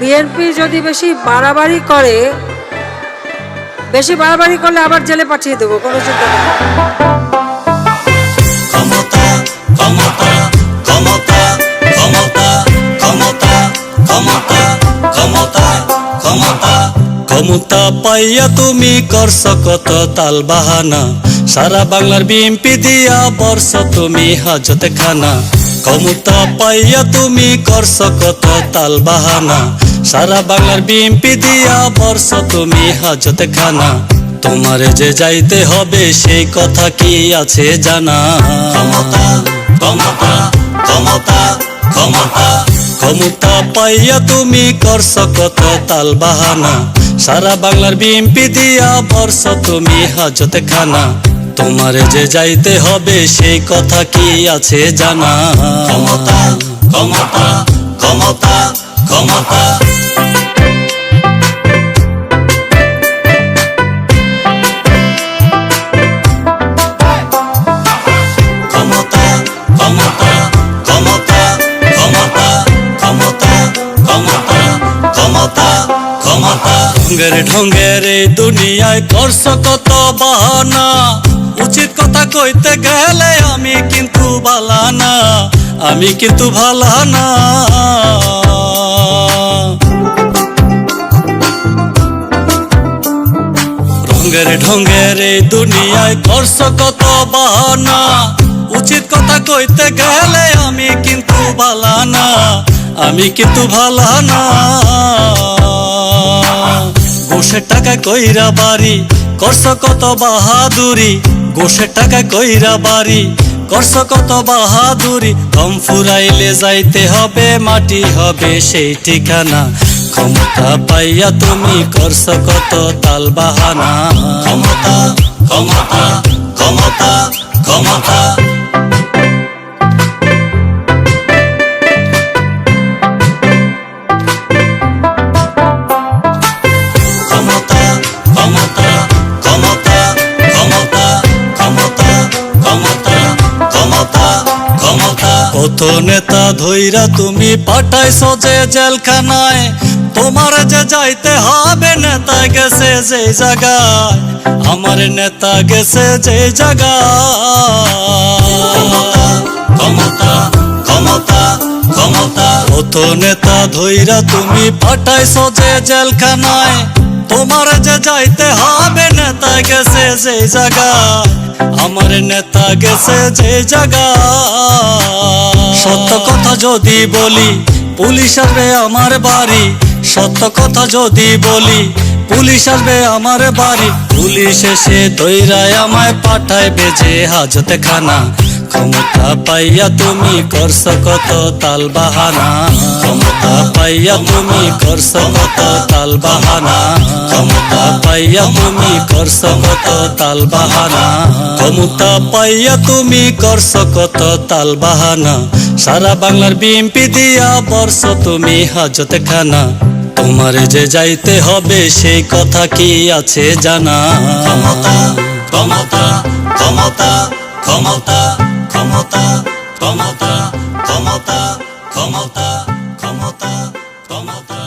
BNP যদি বেশি বাড়াবাড়ি করে, বেশি বাড়াবাড়ি করলে আবার জেলে পাঠিয়ে দেবো, কোনো চিন্তা নেই। ক্ষমতা পাইয়া তুমি করছ কত তাল বাহানা। সারা বাংলার বিএমপি দিয়া বর্ষ তুমি হাজত খানা। ক্ষমতা পাইয়া তুমি করছ কত তাল বাহানা। সারা বাংলার বিএমপি দিয়া বর্ষ তুমি হাজতে খানা। তোমারে যে যাইতে হবে সেই কথা কি আছে জানা? ক্ষমতা ক্ষমতা ক্ষমতা ক্ষমতা। ক্ষমতা পাইয়া তুমি করছ কত তাল বাহানা। সারা বাংলার বিএমপি দিয়া বর্ষ তুমি হাজতে খানা। তোমারে যে যাইতে হবে সেই কথা কি আছে জানা? ক্ষমতা ক্ষমতা ক্ষমতা। ক্ষমতা ঢঙ্গের ঢঙ্গের দুনিয়ায় করছ কত বাহানা উচিত কথা কইতে গেলে আমি কিন্তু ভালানা আমি কিন্তু ভালানা ঢঙ্গের এই দুনিয়ায় করছ কত বাহানা উচিত কথা কইতে গেলে আমি কিন্তু ভালা না আমি কিন্তু ভালা না গোসের টাকা কইরা বাড়ি করছ কত বাহাদুরি গোসের টাকা কইরা বাড়ি করছ কত বাহাদুরি কম ফুরাইলে যাইতে হবে মাটি হবে সেই ঠিকানা ক্ষমতা পাইয়া তুমি করছ কত তাল বাহানা। ক্ষমতা ক্ষমতা ক্ষমতা ক্ষমতা। কত নেতা ধৈরা তুমি পাঠাইছ যে জেলখানায়। তোমার যে যাইতে হবে নেতা গেছে যে জায়গায় আমার নেতা গেছে যে জায়গায়। ক্ষমতা ক্ষমতা ক্ষমতা কত নেতা ধইরা তুমি পাঠাইছ যে জেলখানায় তোমার যে যাইতে হবে নেতা গেছে যে জায়গায় আমার নেতা গেছে যে জায়গায়। সত্য কথা যদি বলি পুলিশ আমার বাড়ি সত্য কথা যদি বলি, পুলিশ আসবে আমার বাড়ি। পুলিশ এসে দৈরায় আমায় পাঠায়, বেজে হাজতে খানা ক্ষমতা পাইয়া তুমি করছ কত তাল বাহানা। ক্ষমতা পাইয়া তুমি করছ কত তাল বাহানা। ক্ষমতা পাইয়া তুমি করছ কত তাল বাহানা। ক্ষমতা পাইয়া তুমি করছ কত তাল বাহানা। সারা বাংলার বিএমপি দিয়া বর্ষ তুমি হাজতে খানা তোমারে যে যাইতে হবে সেই কথা কি আছে জানা ক্ষমতা ক্ষমতা ক্ষমতা ক্ষমতা ক্ষমতা ক্ষমতা ক্ষমতা ক্ষমতা ক্ষমতা ক্ষমতা